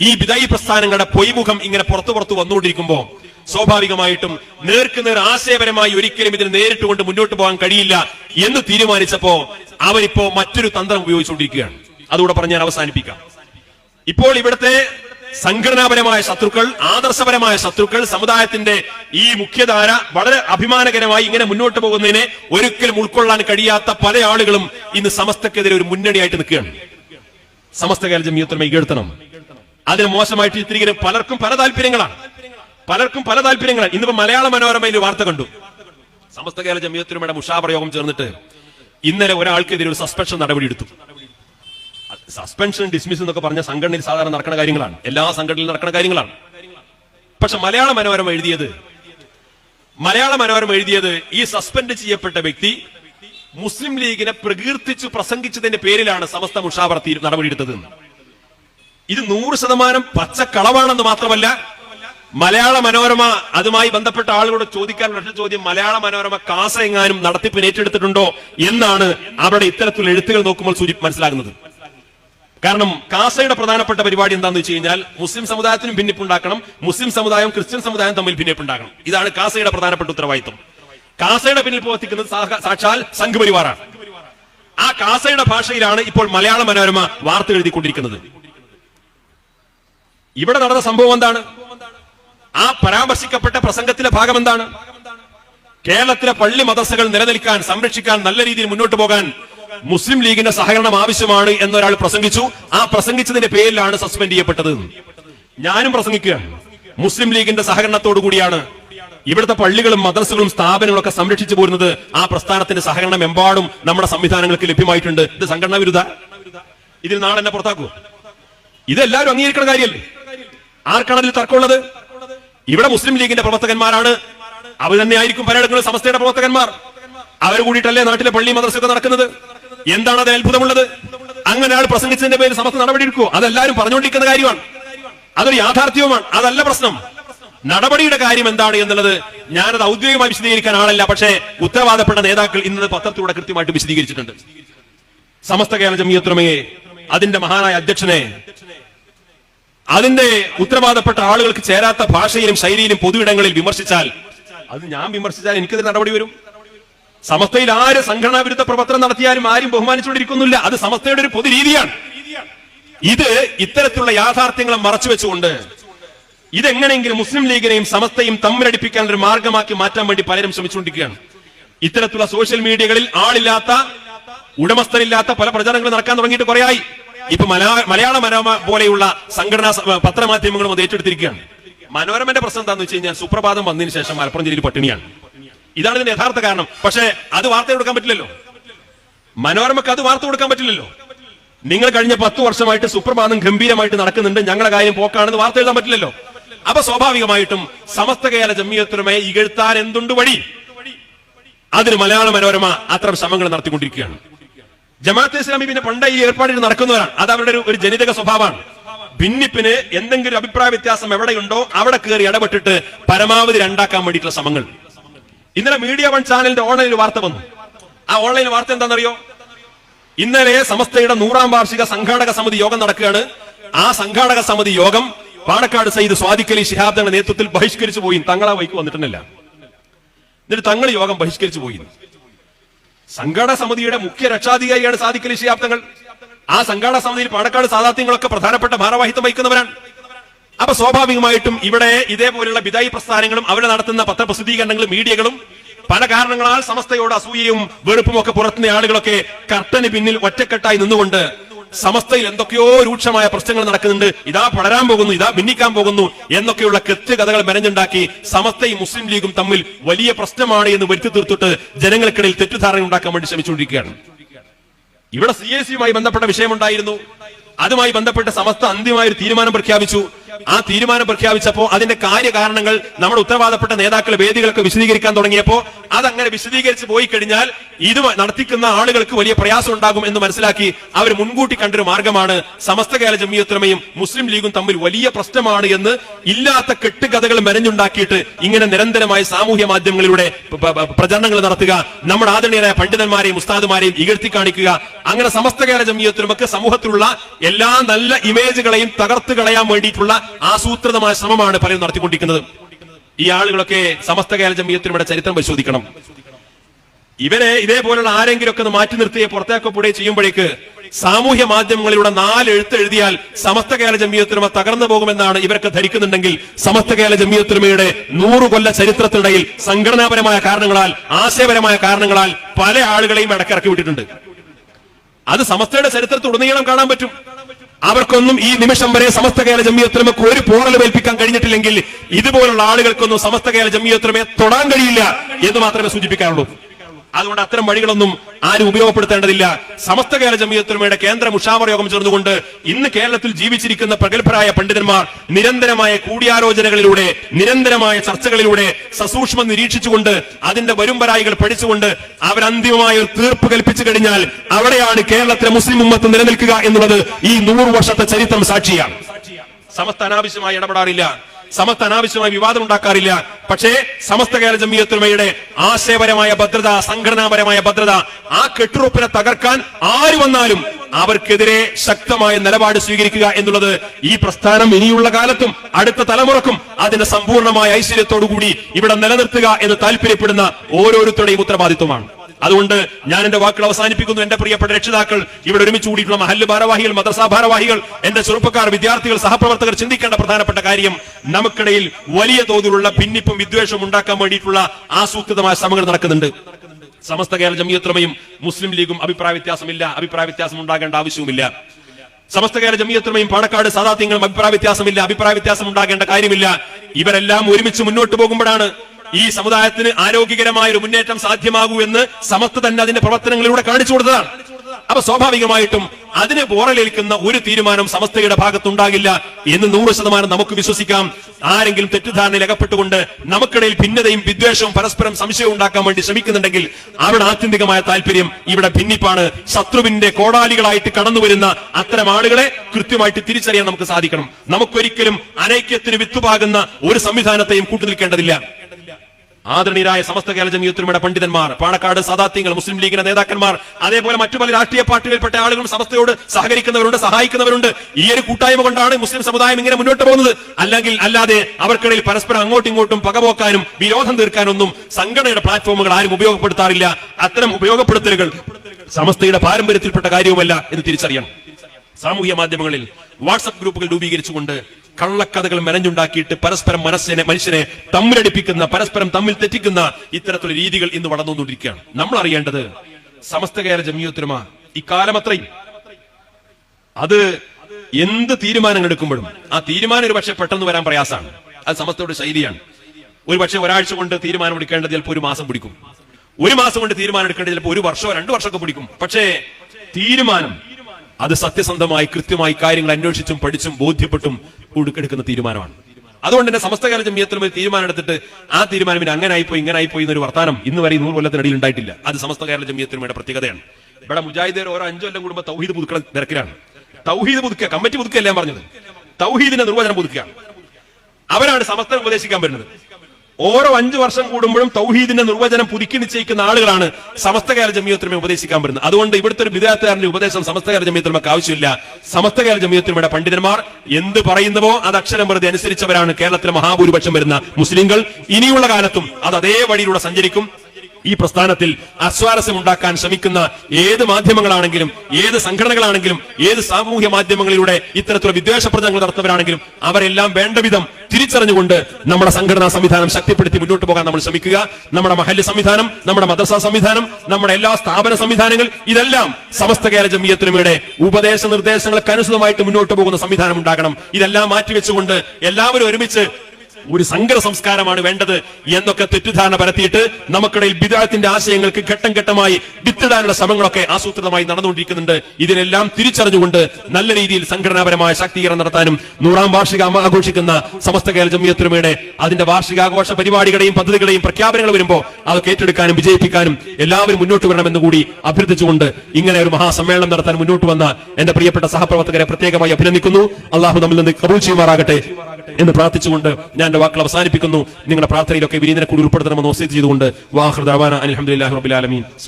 ഈ വിദായി പ്രസ്ഥാനങ്ങളുടെ പൊയ്മുഖം ഇങ്ങനെ പുറത്തു പുറത്തു വന്നുകൊണ്ടിരിക്കുമ്പോൾ സ്വാഭാവികമായിട്ടും നേർക്ക് നേർ ആശയപരമായി ഒരിക്കലും ഇതിന് നേരിട്ട് കൊണ്ട് മുന്നോട്ട് പോകാൻ കഴിയില്ല എന്ന് തീരുമാനിച്ചപ്പോ അവരിപ്പോ മറ്റൊരു തന്ത്രം ഉപയോഗിച്ചുകൊണ്ടിരിക്കുകയാണ്. അതുകൂടെ പറഞ്ഞ് ഞാൻ അവസാനിപ്പിക്കാം. ഇപ്പോൾ ഇവിടുത്തെ സംഘടനാപരമായ ശത്രുക്കൾ ആദർശപരമായ ശത്രുക്കൾ സമുദായത്തിന്റെ ഈ മുഖ്യധാര വളരെ അഭിമാനകരമായി ഇങ്ങനെ മുന്നോട്ട് പോകുന്നതിനെ ഒരിക്കലും ഉൾക്കൊള്ളാൻ കഴിയാത്ത പല ആളുകളും ഇന്ന് സമസ്തക്കെതിരെ ഒരു മുന്നണിയായിട്ട് നിൽക്കുകയാണ്. സമസ്ത കേരള ജമിയത്തുലമ ഇകഴ്ത്തണം അതിന് മോശമായിട്ട് ചിത്രീകരിക്കും പലർക്കും പല താല്പര്യങ്ങളാണ്. പലർക്കും പല താല്പര്യങ്ങളാണ്. ഇന്നിപ്പോ മലയാള മനോരമയിൽ വാർത്ത കണ്ടു. സമസ്ത കേരള ജമിയത്തുലമയുടെ മുഷാപ്രയോഗം യോഗം ചേർന്നിട്ട് ഇന്നലെ ഒരാൾക്കെതിരെ ഒരു സസ്പെൻഷൻ നടപടി എടുത്തു സസ്പെൻഷൻ ഡിസ്മിസ് എന്നൊക്കെ പറഞ്ഞ സംഘടനയിൽ സാധാരണ നടക്കുന്ന കാര്യങ്ങളാണ്. എല്ലാ സംഘടനയിലും നടക്കുന്ന കാര്യങ്ങളാണ്. പക്ഷെ മലയാള മനോരമ എഴുതിയത് മലയാള മനോരമ എഴുതിയത് ഈ സസ്പെൻഡ് ചെയ്യപ്പെട്ട വ്യക്തി മുസ്ലിം ലീഗിനെ പ്രകീർത്തിച്ചു പ്രസംഗിച്ചതിന്റെ പേരിലാണ് സമസ്ത മുഷാവർ തീരു- നടപടിയെടുത്തത് എന്ന്. ഇത് നൂറ് ശതമാനം പച്ചക്കളവാണെന്ന് മാത്രമല്ല മലയാള മനോരമ അതുമായി ബന്ധപ്പെട്ട ആളുകളോട് ചോദിക്കാൻ ഒറ്റ ചോദ്യം മലയാള മനോരമ കാസ എങ്ങാനും നടത്തിപ്പിന് ഏറ്റെടുത്തിട്ടുണ്ടോ എന്നാണ് അവരുടെ ഇത്തരത്തിലുള്ള എഴുത്തുകൾ നോക്കുമ്പോൾ സൂചി മനസ്സിലാകുന്നത്. കാരണം കാസയുടെ പ്രധാനപ്പെട്ട പരിപാടി എന്താണെന്ന് വെച്ച് കഴിഞ്ഞാൽ മുസ്ലിം സമുദായത്തിനും ഭിന്നിപ്പുണ്ടാക്കണം മുസ്ലിം സമുദായവും ക്രിസ്ത്യൻ സമുദായവും തമ്മിൽ ഭിന്നിപ്പുണ്ടാക്കണം ഇതാണ് കാസയുടെ പ്രധാനപ്പെട്ട ഉത്തരവാദിത്വം. കാസയുടെ പിന്നിൽ പ്രവർത്തിക്കുന്നത് സാക്ഷാൽ സംഘപരിവാറാണ്. ആ കാസയുടെ ഭാഷയിലാണ് ഇപ്പോൾ മലയാള മനോരമ വാർത്ത എഴുതിക്കൊണ്ടിരിക്കുന്നത്. ഇവിടെ നടന്ന സംഭവം എന്താണ്? ആ പരാമർശിക്കപ്പെട്ട പ്രസംഗത്തിലെ ഭാഗം എന്താണ്? കേരളത്തിലെ പള്ളി മദർസകൾ നിലനിൽക്കാൻ സംരക്ഷിക്കാൻ നല്ല രീതിയിൽ മുന്നോട്ട് പോകാൻ മുസ്ലിം ലീഗിന്റെ സഹകരണം ആവശ്യമാണ് എന്നൊരാൾ പ്രസംഗിച്ചു. ആ പ്രസംഗിച്ചതിന്റെ പേരിലാണ് സസ്പെൻഡ് ചെയ്യപ്പെട്ടത്. ഞാനും പ്രസംഗിക്കുകയാണ്. മുസ്ലിം ലീഗിന്റെ സഹകരണത്തോടു കൂടിയാണ് ഇവിടുത്തെ പള്ളികളും മദ്രസകളും സ്ഥാപനങ്ങളും ഒക്കെ സംരക്ഷിച്ചു പോരുന്നത്. ആ പ്രസ്ഥാനത്തിന്റെ സഹകരണം എമ്പാടും നമ്മുടെ സംവിധാനങ്ങൾക്ക് ലഭ്യമായിട്ടുണ്ട്. ഇത് സംഘടനാ വിരുദ്ധ. ഇതിൽ നാളെ എന്നെ പുറത്താക്കൂ. ഇതെല്ലാവരും അംഗീകരിക്കുന്ന കാര്യമല്ലേ? ആർക്കാണ് അതിൽ തർക്കമുള്ളത്? ഇവിടെ മുസ്ലിം ലീഗിന്റെ പ്രവർത്തകന്മാരാണ്. അവർ തന്നെ ആയിരിക്കും പലയിടങ്ങളിൽ സമസ്തയുടെ പ്രവർത്തകന്മാർ. അവർ കൂടിയിട്ടല്ലേ നാട്ടിലെ പള്ളി മദ്രസൊക്കെ നടക്കുന്നത്? എന്താണ് അതിൽ അത്ഭുതമുള്ളത്? അങ്ങനെ ആൾ പ്രസംഗിച്ചതിന്റെ പേരിൽ സമസ്ത നടപടി എടുക്കുമോ അതെല്ലാവരും പറഞ്ഞുകൊണ്ടിരിക്കുന്ന കാര്യമാണ്. അതൊരു യാഥാർത്ഥ്യവുമാണ്. അതല്ല പ്രശ്നം. നടപടിയുടെ കാര്യം എന്താണ് എന്നുള്ളത് ഞാനത് ഔദ്യോഗികമായി വിശദീകരിക്കാൻ ആളല്ല പക്ഷേ ഉത്തരവാദപ്പെട്ട നേതാക്കൾ ഇന്നത് പത്രത്തിലൂടെ കൃത്യമായിട്ട് വിശദീകരിച്ചിട്ടുണ്ട്. സമസ്ത കേരള ജമിയത്തുറമയെ അതിന്റെ മഹാനായ അധ്യക്ഷനെ അതിന്റെ ഉത്തരവാദപ്പെട്ട ആളുകൾക്ക് ചേരാത്ത ഭാഷയിലും ശൈലിയിലും പൊതുവിടങ്ങളിൽ വിമർശിച്ചാൽ അത് ഞാൻ വിമർശിച്ചാൽ എനിക്കത് നടപടി വരും. സമസ്തയിൽ ആര് സംഘടനാ വിരുദ്ധ പ്രവർത്തനം നടത്തിയാലും ആരും ബഹുമാനിച്ചുകൊണ്ടിരിക്കുന്നില്ല. അത് സമസ്തയുടെ ഒരു പൊതു രീതിയാണ് ഇത് ഇത്തരത്തിലുള്ള യാഥാർത്ഥ്യങ്ങളെ മറച്ചു വെച്ചുകൊണ്ട് ഇതെങ്ങനെയെങ്കിലും മുസ്ലിം ലീഗിനെയും സമസ്തയും തമ്മിലടിപ്പിക്കാൻ ഒരു മാർഗമാക്കി മാറ്റാൻ വേണ്ടി പലരും ശ്രമിച്ചുകൊണ്ടിരിക്കുകയാണ്. ഇത്തരത്തിലുള്ള സോഷ്യൽ മീഡിയകളിൽ ആളില്ലാത്ത ഉടമസ്ഥരില്ലാത്ത പല പ്രചാരണങ്ങളും നടക്കാൻ തുടങ്ങിയിട്ട് കുറെയായി ഇപ്പൊ മലയാ- മലയാള മനോരമ പോലെയുള്ള സംഘടനാ പത്രമാധ്യമങ്ങളും അത് ഏറ്റെടുത്തിരിക്കുകയാണ്. മനോരമന്റെ പ്രശ്നം എന്താണെന്ന് വെച്ച് കഴിഞ്ഞാൽ സുപ്രഭാതം വന്നതിന് ശേഷം മലപ്പുറം ജില്ലയിൽ പട്ടിണിയാണ്. ഇതാണ് ഇതിന്റെ യഥാർത്ഥ കാരണം. പക്ഷേ അത് വാർത്ത കൊടുക്കാൻ പറ്റില്ലല്ലോ. മനോരമക്ക് അത് വാർത്ത കൊടുക്കാൻ പറ്റില്ലല്ലോ. നിങ്ങൾ കഴിഞ്ഞ പത്ത് വർഷമായിട്ട് സുപ്രഭാതം ഗംഭീരമായിട്ട് നടക്കുന്നുണ്ട്. ഞങ്ങളുടെ കാര്യം പോക്കാണെന്ന് വാർത്ത എഴുതാൻ പറ്റില്ലല്ലോ. അപ്പൊ സ്വാഭാവികമായിട്ടും സമസ്ത കേരള ജമ്മിയത്തുരമയെ ഇകഴ്ത്താൻ എന്തുണ്ട് വഴി? അതിന് മലയാള മനോരമ അത്തരം ശ്രമങ്ങൾ നടത്തിക്കൊണ്ടിരിക്കുകയാണ്. ജമാഅത്തെ ഇസ്ലാമി പിന്നെ പണ്ടായി ഈ ഏർപ്പാടിൽ നടക്കുന്നവരാണ്. അത് അവരുടെ ഒരു- ജനിതക സ്വഭാവമാണ്. ഭിന്നിപ്പിന് എന്തെങ്കിലും അഭിപ്രായ വ്യത്യാസം എവിടെയുണ്ടോ അവിടെ കയറി ഇടപെട്ടിട്ട് പരമാവധി രണ്ടാക്കാൻ വേണ്ടിയിട്ടുള്ള ശ്രമങ്ങൾ. ഇന്നലെ മീഡിയ വൺ ചാനലിന്റെ ഓൺലൈനിൽ വാർത്ത വന്നു. ആ ഓൺലൈൻ വാർത്ത എന്താണെന്നറിയോ? ഇന്നലെ സമസ്തയുടെ നൂറാം വാർഷിക സംഘാടക സമിതി യോഗം നടക്കുകയാണ്. ആ സംഘാടക സമിതി യോഗം പാണക്കാട് സയ്യിദ് സ്വാദിഖലി ശിഹാബ് തങ്ങളുടെ നേതൃത്വത്തിൽ ബഹിഷ്കരിച്ചു പോയി. തങ്ങളാ വൈക്ക് വന്നിട്ടുണ്ടല്ല. എന്നിട്ട് തങ്ങൾ യോഗം ബഹിഷ്കരിച്ചു പോയി. സംഘാടക സമിതിയുടെ മുഖ്യ രക്ഷാധികാരിയാണ് സാദിഖലി ശിഹാബ് തങ്ങൾ. ആ സംഘാടക സമിതിയിൽ പാണക്കാട് സാധാത്യങ്ങളൊക്കെ പ്രധാനപ്പെട്ട ഭാരവാഹിത്വം വഹിക്കുന്നവരാണ്. അപ്പൊ സ്വാഭാവികമായിട്ടും ഇവിടെ ഇതേപോലുള്ള വിദായി പ്രസ്ഥാനങ്ങളും അവർ നടത്തുന്ന പത്രപ്രസിദ്ധീകരണങ്ങളും മീഡിയകളും പല കാരണങ്ങളാൽ സമസ്തയോട് അസൂയയും വെറുപ്പും ഒക്കെ പുറത്തുന്ന ആളുകളൊക്കെ കർട്ടന് പിന്നിൽ ഒറ്റക്കെട്ടായി നിന്നുകൊണ്ട് സമസ്തയിൽ എന്തൊക്കെയോ രൂക്ഷമായ പ്രശ്നങ്ങൾ നടക്കുന്നുണ്ട്. ഇതാ പടരാൻ പോകുന്നു ഇതാ ഭിന്നിക്കാൻ പോകുന്നു എന്നൊക്കെയുള്ള കൃത്യകഥകൾ മെനഞ്ഞുണ്ടാക്കി സമസ്തയും മുസ്ലിം ലീഗും തമ്മിൽ വലിയ പ്രശ്നമാണ് എന്ന് വരുത്തി തീർത്തിട്ട് ജനങ്ങൾക്കിടയിൽ തെറ്റിദ്ധാരണ ഉണ്ടാക്കാൻ വേണ്ടി ശ്രമിച്ചുകൊണ്ടിരിക്കുകയാണ്. ഇവിടെ സി എസ് സിയുമായി ബന്ധപ്പെട്ട വിഷയമുണ്ടായിരുന്നു. അതുമായി ബന്ധപ്പെട്ട് സമസ്ത അന്തിമമായ ഒരു തീരുമാനം പ്രഖ്യാപിച്ചു. ആ തീരുമാനം പ്രഖ്യാപിച്ചപ്പോൾ അതിന്റെ കാര്യകാരണങ്ങൾ നമ്മുടെ ഉത്തരവാദപ്പെട്ട നേതാക്കൾ വേദികളൊക്കെ വിശദീകരിക്കാൻ തുടങ്ങിയപ്പോൾ അതങ്ങനെ വിശദീകരിച്ച് പോയി കഴിഞ്ഞാൽ ഇത് നടത്തിക്കുന്ന ആളുകൾക്ക് വലിയ പ്രയാസം ഉണ്ടാകും എന്ന് മനസ്സിലാക്കി അവർ മുൻകൂട്ടി കണ്ടൊരു മാർഗമാണ്. സമസ്ത കേരള ജമിയത്രമയും മുസ്ലിം ലീഗും തമ്മിൽ വലിയ പ്രശ്നമാണ് എന്ന് ഇല്ലാത്ത കെട്ടുകഥകൾ മെനഞ്ഞുണ്ടാക്കിയിട്ട് ഇങ്ങനെ നിരന്തരമായി സാമൂഹ്യ മാധ്യമങ്ങളിലൂടെ പ്രചരണങ്ങൾ നടത്തുക നമ്മുടെ ആദരണീയരായ പണ്ഡിതന്മാരെയും ഉസ്താദുമാരെയും ഇകഴ്ത്തി കാണിക്കുക അങ്ങനെ സമസ്ത കേരള ജമിയത്രമക്ക് സമൂഹത്തിലുള്ള എല്ലാ നല്ല ഇമേജുകളെയും തകർത്തു കളയാൻ വേണ്ടിയിട്ടുള്ള ആസൂത്രിതമായ ശ്രമമാണ് പലരും നടത്തിക്കൊണ്ടിരിക്കുന്നത്. ഈ ആളുകളൊക്കെ സമസ്ത കേരള ജമിയത്തിനുടെ ചരിത്രം പരിശോധിക്കണം. ഇവരെ ഇതേപോലുള്ള ആരെങ്കിലും ഒക്കെ ഒന്ന് മാറ്റി നിർത്തിയെ പുറത്തേക്ക് പുടേ ചെയ്യുമ്പോഴേക്ക് സാമൂഹ്യ മാധ്യമങ്ങളിലൂടെ നാല് എഴുത്ത് എഴുതിയാൽ സമസ്ത കേരള ജമിയത്തിനുമ തകർന്നു പോകുമെന്നാണ് ഇവരൊക്കെ ധരിക്കുന്നുണ്ടെങ്കിൽ സമസ്ത കേരള ജമിയത്തിനുമയുടെ നൂറു കൊല്ല ചരിത്രത്തിനിടയിൽ സംഘടനാപരമായ കാരണങ്ങളാൽ ആശയപരമായ കാരണങ്ങളാൽ പല ആളുകളെയും ഇടക്കിറക്കി വിട്ടിട്ടുണ്ട്. അത് സമസ്തയുടെ ചരിത്രത്തിലുടനീളം കാണാൻ പറ്റും. അവർക്കൊന്നും ഈ നിമിഷം വരെ സമസ്ത കേരള ജമിയത്തിനുമക്ക് ഒരു പോറൽ ഏൽപ്പിക്കാൻ കഴിഞ്ഞിട്ടില്ലെങ്കിൽ ഇതുപോലുള്ള ആളുകൾക്കൊന്നും സമസ്ത കേരള ജമിയത്തിനുമെ തൊടാൻ കഴിയില്ല എന്ന് മാത്രമേ സൂചിപ്പിക്കാനുള്ളൂ. അതുകൊണ്ട് അത്തരം വഴികളൊന്നും ആരും ഉപയോഗപ്പെടുത്തേണ്ടതില്ല. സമസ്ത കേരള ജമീയത്തുമയുടെ കേന്ദ്ര മുഷാവർ യോഗം ചേർന്നുകൊണ്ട് ഇന്ന് കേരളത്തിൽ ജീവിച്ചിരിക്കുന്ന പ്രഗത്ഭരായ പണ്ഡിതന്മാർ നിരന്തരമായ കൂടിയാലോചനകളിലൂടെ നിരന്തരമായ ചർച്ചകളിലൂടെ സസൂക്ഷ്മം നിരീക്ഷിച്ചുകൊണ്ട് അതിന്റെ വരുംപരായികൾ പഠിച്ചുകൊണ്ട് അവരന്തിമമായ ഒരു തീർപ്പ് കൽപ്പിച്ചു കഴിഞ്ഞാൽ അവിടെയാണ് കേരളത്തിലെ മുസ്ലിം ഉമ്മത്ത് നിലനിൽക്കുക എന്നുള്ളത് ഈ നൂറ് വർഷത്തെ ചരിത്രം സാക്ഷിയാണ്. സമസ്ത അനാവശ്യമായി ഇടപെടാറില്ല. സമസ്ത അനാവശ്യമായി വിവാദം ഉണ്ടാക്കാറില്ല. പക്ഷേ സമസ്ത കേരള ജമ്മിയത്തുമയുടെ ആശയപരമായ ഭദ്രത സംഘടനാപരമായ ഭദ്രത ആ കെട്ടുറപ്പിനെ തകർക്കാൻ ആര് വന്നാലും അവർക്കെതിരെ ശക്തമായ നിലപാട് സ്വീകരിക്കുക എന്നുള്ളത് ഈ പ്രസ്ഥാനം ഇനിയുള്ള കാലത്തും അടുത്ത തലമുറക്കും അതിന്റെ സമ്പൂർണമായ ഐശ്വര്യത്തോടുകൂടി ഇവിടെ നിലനിർത്തുക എന്ന് താല്പര്യപ്പെടുന്ന ഓരോരുത്തരുടെയും ഉത്തരവാദിത്വമാണ്. അതുകൊണ്ട് ഞാൻ എന്റെ വാക്കുകൾ അവസാനിപ്പിക്കുന്നു. എന്റെ പ്രിയപ്പെട്ട രക്ഷിതാക്കൾ ഇവിടെ ഒരുമിച്ച് കൂടിയിട്ടുള്ള മഹല്ല് ഭാരവാഹികൾ മദ്രസാ ഭാരവാഹികൾ എന്റെ ചെറുപ്പക്കാർ വിദ്യാർത്ഥികൾ സഹപ്രവർത്തകർ ചിന്തിക്കേണ്ട പ്രധാനപ്പെട്ട കാര്യം നമുക്കിടയിൽ വലിയ തോതിലുള്ള ഭിന്നിപ്പും വിദ്വേഷവും ഉണ്ടാക്കാൻ വേണ്ടിയിട്ടുള്ള ആസൂത്രിതമായ ശ്രമങ്ങൾ നടക്കുന്നുണ്ട്. സമസ്ത കേരള ജമിയത്രമയും മുസ്ലിം ലീഗും അഭിപ്രായ വ്യത്യാസമില്ല. അഭിപ്രായ വ്യത്യാസം ഉണ്ടാകേണ്ട ആവശ്യവുമില്ല. സമസ്ത കേരള ജമിയത്രമയും പാണക്കാട് സാധാത്യങ്ങളും അഭിപ്രായ വ്യത്യാസമില്ല. അഭിപ്രായ വ്യത്യാസം ഉണ്ടാകേണ്ട കാര്യമില്ല. ഇവരെല്ലാം ഒരുമിച്ച് മുന്നോട്ട് പോകുമ്പോഴാണ് ഈ സമുദായത്തിന് ആരോഗ്യകരമായ ഒരു മുന്നേറ്റം സാധ്യമാകൂ എന്ന് സമസ്ത തന്നെ അതിന്റെ പ്രവർത്തനങ്ങളിലൂടെ കാണിച്ചു കൊടുത്തതാണ്. അപ്പൊ സ്വാഭാവികമായിട്ടും അതിന് പോറലേൽക്കുന്ന ഒരു തീരുമാനം സമസ്തയുടെ ഭാഗത്തുണ്ടാകില്ല എന്ന് നൂറ് ശതമാനം നമുക്ക് വിശ്വസിക്കാം. ആരെങ്കിലും തെറ്റിദ്ധാരണയിൽ അകപ്പെട്ടുകൊണ്ട് നമുക്കിടയിൽ ഭിന്നതയും വിദ്വേഷവും പരസ്പരം സംശയവും ഉണ്ടാക്കാൻ വേണ്ടി ശ്രമിക്കുന്നുണ്ടെങ്കിൽ അവിടെ ആത്യന്തികമായ താല്പര്യം ഇവിടെ ഭിന്നിപ്പാണ്. ശത്രുവിന്റെ കോടാലികളായിട്ട് കടന്നു വരുന്ന അത്തരം ആളുകളെ കൃത്യമായിട്ട് തിരിച്ചറിയാൻ നമുക്ക് സാധിക്കണം. നമുക്കൊരിക്കലും അനൈക്യത്തിന് വിത്തുപാകുന്ന ഒരു സംവിധാനത്തെയും കൂട്ടുനിൽക്കേണ്ടതില്ല. ആദരണീയരായ സമസ്ത കേരള ജമിയത്തിനുമയുടെ പണ്ഡിതന്മാർ പാണക്കാട് സദാത്യങ്ങൾ മുസ്ലിം ലീഗിന്റെ നേതാക്കന്മാർ അതേപോലെ മറ്റു പല രാഷ്ട്രീയ പാർട്ടികളിൽപ്പെട്ട ആളുകളും സമസ്തയോട് സഹകരിക്കുന്നവരുണ്ട് സഹായിക്കുന്നവരുണ്ട്. ഈ ഒരു കൂട്ടായ്മ കൊണ്ടാണ് മുസ്ലിം സമുദായം ഇങ്ങനെ മുന്നോട്ട് പോകുന്നത്. അല്ലെങ്കിൽ അല്ലാതെ അവർക്കിടയിൽ പരസ്പരം അങ്ങോട്ടും ഇങ്ങോട്ടും പകപോക്കാനും വിരോധം തീർക്കാനൊന്നും സംഘടനയുടെ പ്ലാറ്റ്ഫോമുകൾ ആരും ഉപയോഗപ്പെടുത്താറില്ല. അത്തരം ഉപയോഗപ്പെടുത്തലുകൾ സമസ്തയുടെ പാരമ്പര്യത്തിൽപ്പെട്ട കാര്യവുമല്ല എന്ന് തിരിച്ചറിയണം. സാമൂഹ്യ മാധ്യമങ്ങളിൽ വാട്സപ്പ് ഗ്രൂപ്പുകൾ രൂപീകരിച്ചുകൊണ്ട് കള്ളക്കഥകൾ മെനഞ്ഞുണ്ടാക്കിയിട്ട് പരസ്പരം മനസ്സിനെ മനുഷ്യനെ തമ്മിലടിപ്പിക്കുന്ന പരസ്പരം തമ്മിൽ തെറ്റിക്കുന്ന ഇത്തരത്തിലുള്ള രീതികൾ ഇന്ന് വളർന്നുകൊണ്ടിരിക്കുകയാണ്. നമ്മൾ അറിയേണ്ടത് സമസ്ത കേരള ജമീയത്തിനുമ ഇക്കാലം അത്രയും അത് എന്ത് തീരുമാനങ്ങൾ എടുക്കുമ്പോഴും ആ തീരുമാനം ഒരു പക്ഷെ പെട്ടെന്ന് വരാൻ പ്രയാസമാണ്. അത് സമസ്തയുടെ ശൈലിയാണ്. ഒരു പക്ഷെ ഒരാഴ്ച കൊണ്ട് തീരുമാനം എടുക്കേണ്ടത് ചിലപ്പോൾ ഒരു മാസം പിടിക്കും. ഒരു മാസം കൊണ്ട് തീരുമാനം എടുക്കേണ്ടത് ചിലപ്പോൾ ഒരു വർഷമോ രണ്ടു വർഷമൊക്കെ പിടിക്കും. പക്ഷേ തീരുമാനം അത് സത്യസന്ധമായി കൃത്യമായി കാര്യങ്ങൾ അന്വേഷിച്ചും പഠിച്ചും ബോധ്യപ്പെട്ടും എടുക്കുന്ന തീരുമാനമാണ്. അതുകൊണ്ട് തന്നെ സമസ്ത കാല ജമിയത്തിലും ഒരു തീരുമാനം എടുത്തിട്ട് ആ തീരുമാനം പിന്നെ അങ്ങനെ ആയിപ്പോയി ഇങ്ങനെ ആയിപ്പോയി എന്നൊരു വർത്താനം ഇന്ന് വരെ നൂറ് കൊല്ലത്തിനിടയിൽ ഉണ്ടായിട്ടില്ല. അത് സമസ്ത കേരള ജമിയത്തിനുമയുടെ പ്രത്യേകതയാണ്. ഇവിടെ മുജാഹിദേർ ഓരോ അഞ്ചു കൊല്ലം കൂടുമ്പോൾ തൗഹീദ് പുതുക്കണ തിരക്കിലാണ് തൗഹീദ് പുതുക്കുക കമ്മിറ്റി പുതുക്കുക എല്ലാം പറഞ്ഞത്? തൗഹീദിന്റെ നിർവചനം പുതുക്കുകയാണ്. അവരാണ് സമസ്ത ഉപദേശിക്കാൻ വരുന്നത്. ഓരോ അഞ്ചു വർഷം കൂടുമ്പോഴും തൗഹീദിന്റെ നിർവചനം പുതുക്കി നിശ്ചയിക്കുന്ന ആളുകളാണ് സമസ്തകാല ജമിയത്തിനുമെ ഉപദേശിക്കാൻ വരുന്നത്. അതുകൊണ്ട് ഇവിടുത്തെ ഒരു വിദ്യാർത്ഥികാരന്റെ ഉപദേശം സമസ്തകാല ജമിയത്തിനുമക്ക് ആവശ്യമില്ല. സമസ്തകാല ജമിയത്തിനുമയുടെ പണ്ഡിതന്മാർ എന്ത് പറയുന്നുവോ അത് അക്ഷരം വെറുതെ അനുസരിച്ചവരാണ് കേരളത്തിലെ മഹാഭൂരിപക്ഷം വരുന്ന മുസ്ലിങ്ങൾ ഇനിയുള്ള കാലത്തും അത് അതേ വഴിയിലൂടെ സഞ്ചരിക്കും. ഈ പ്രസ്ഥാനത്തിൽ അസ്വാരസ്യം ഉണ്ടാക്കാൻ ശ്രമിക്കുന്ന ഏത് മാധ്യമങ്ങളാണെങ്കിലും ഏത് സംഘടനകളാണെങ്കിലും ഏത് സാമൂഹ്യ മാധ്യമങ്ങളിലൂടെ ഇത്തരത്തിലുള്ള വിദ്വേഷ പ്രചരണങ്ങൾ നടത്തുന്നവരാണെങ്കിലും അവരെല്ലാം വേണ്ട വിധം തിരിച്ചറിഞ്ഞുകൊണ്ട് നമ്മുടെ സംഘടനാ സംവിധാനം ശക്തിപ്പെടുത്തി മുന്നോട്ട് പോകാൻ നമ്മൾ ശ്രമിക്കുക. നമ്മുടെ മഹല്ല് സംവിധാനം നമ്മുടെ മദ്രസ സംവിധാനം നമ്മുടെ എല്ലാ സ്ഥാപന സംവിധാനങ്ങൾ ഇതെല്ലാം സമസ്ത കേരള ജമിയത്തിനുമയുടെ ഉപദേശ നിർദ്ദേശങ്ങൾക്ക് അനുസൃതമായിട്ട് മുന്നോട്ട് പോകുന്ന സംവിധാനം ഉണ്ടാകണം. ഇതെല്ലാം മാറ്റിവെച്ചുകൊണ്ട് എല്ലാവരും ഒരുമിച്ച് ഒരു സങ്കര സംസ്കാരമാണ് വേണ്ടത് എന്നൊക്കെ തെറ്റിദ്ധാരണ പരത്തിയിട്ട് നമുക്കിടയിൽ ബിദാത്തിന്റെ ആശയങ്ങൾക്ക് ഘട്ടം ഘട്ടമായി വിത്തിടാനുള്ള ശ്രമങ്ങളൊക്കെ ആസൂത്രിതമായി നടന്നുകൊണ്ടിരിക്കുന്നുണ്ട്. ഇതിനെല്ലാം തിരിച്ചറിഞ്ഞുകൊണ്ട് നല്ല രീതിയിൽ സംഘടനാപരമായ ശാക്തീകരണം നടത്താനും നൂറാം വാർഷിക ആഘോഷിക്കുന്ന സമസ്ത കേരള ജമിയത്തുമയുടെ അതിന്റെ വാർഷികാഘോഷ പരിപാടികളെയും പദ്ധതികളെയും പ്രഖ്യാപനങ്ങൾ വരുമ്പോൾ അതൊക്കെ ഏറ്റെടുക്കാനും വിജയിപ്പിക്കാനും എല്ലാവരും മുന്നോട്ട് വരണമെന്ന് കൂടി അഭ്യർത്ഥിച്ചുകൊണ്ട് ഇങ്ങനെ ഒരു മഹാസമ്മേളനം നടത്താൻ മുന്നോട്ട് വന്ന എന്റെ പ്രിയപ്പെട്ട സഹപ്രവർത്തകരെ പ്രത്യേകമായി അഭിനന്ദിക്കുന്നു. അള്ളാഹു നമ്മിൽ നിന്ന് കബൂൽ ചെയ്യുമാറാകട്ടെ. എന്ന് പ്രാർത്ഥിച്ചുകൊണ്ട് ഞാൻ എന്റെ വാക്കുകൾ അവസാനിപ്പിക്കുന്നു. നിങ്ങളുടെ പ്രാർത്ഥനയിലൊക്കെ വിനീതനെ കൂടി ഉൾപ്പെടുത്തണമെന്ന് വസീത് ചെയ്തുകൊണ്ട്. വാഹൃദാന അലഹമുല്ലാ റബിലാലമീൻ